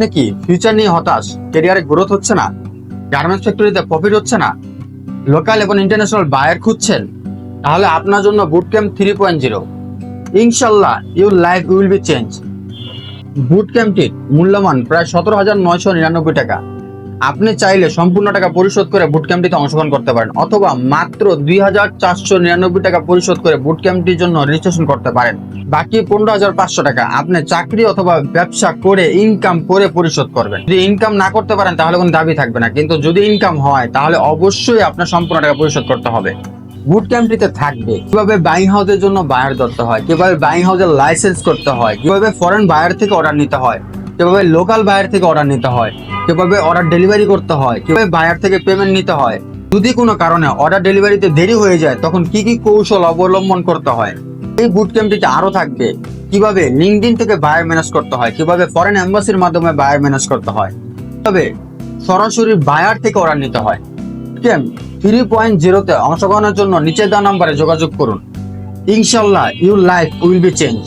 আপনি কি ফিউচার নিয়ে হতাশ? কেরিয়ারে গ্রোথ হচ্ছে না? গার্মেন্টস ফ্যাক্টরিতে প্রফিট হচ্ছে না? লোকাল এবং ইন্টারন্যাশনাল বায়ার খুঁজছেন? তাহলে আপনার জন্য boot camp three point zero ইনশাল্লাহ your life will be change boot ক্যাম্পটির মূল্যমান প্রায় সতেরো হাজার নয়শো নিরানব্বই টাকা। আপনি চাইলে সম্পূর্ণ টাকা পরিশোধ করে বুট ক্যাম্পটিতে অংশগ্রহণ করতে পারেন, অথবা মাত্র দুই হাজার চারশো নিরানব্বই টাকা পরিশোধ করে বুট ক্যাম্পটির জন্য রেজিস্ট্রেশন করতে পারেন। বাকি পনেরো হাজার পাঁচশো টাকা আপনি চাকরি অথবা ব্যবসা করে ইনকাম করে পরিশোধ করবেন। যদি ইনকাম না করতে পারেন, তাহলে কোনো দাবি থাকবে না। কিন্তু যদি ইনকাম হয়, তাহলে অবশ্যই আপনার সম্পূর্ণ টাকা পরিশোধ করতে হবে। বুট ক্যাম্পটিতে থাকবে। কীভাবে বাইং হাউসের জন্য বায়ার ধরতে হয়, কীভাবে বাইং হাউসের লাইসেন্স করতে হয়, কীভাবে ফরেন বায়ার থেকে অর্ডার নিতে হয়, কীভাবে লোকাল বায়ার থেকে অর্ডার নিতে হয় কীভাবে অর্ডার ডেলিভারি করতে হয়, কীভাবে বায়ার থেকে পেমেন্ট নিতে হয়, যদি কোনো কারণে অর্ডার ডেলিভারিতে দেরি হয়ে যায়, তখন কি কি কৌশল অবলম্বন করতে হয়? এই বুট ক্যাম্পটিতে আরও থাকবে। কীভাবে লিঙ্কডিন থেকে বায়ার ম্যানেজ করতে হয়, কীভাবে ফরেন এম্বাসির মাধ্যমে বায়ার ম্যানেজ করতে হয় তবে সরাসরি বায়ার থেকে অর্ডার নিতে হয়। ক্যাম্প থ্রি পয়েন্ট জিরোতে অংশগ্রহণের জন্য নিচে দেওয়া নাম্বারে যোগাযোগ করুন। ইনশাল্লাহ your life will be change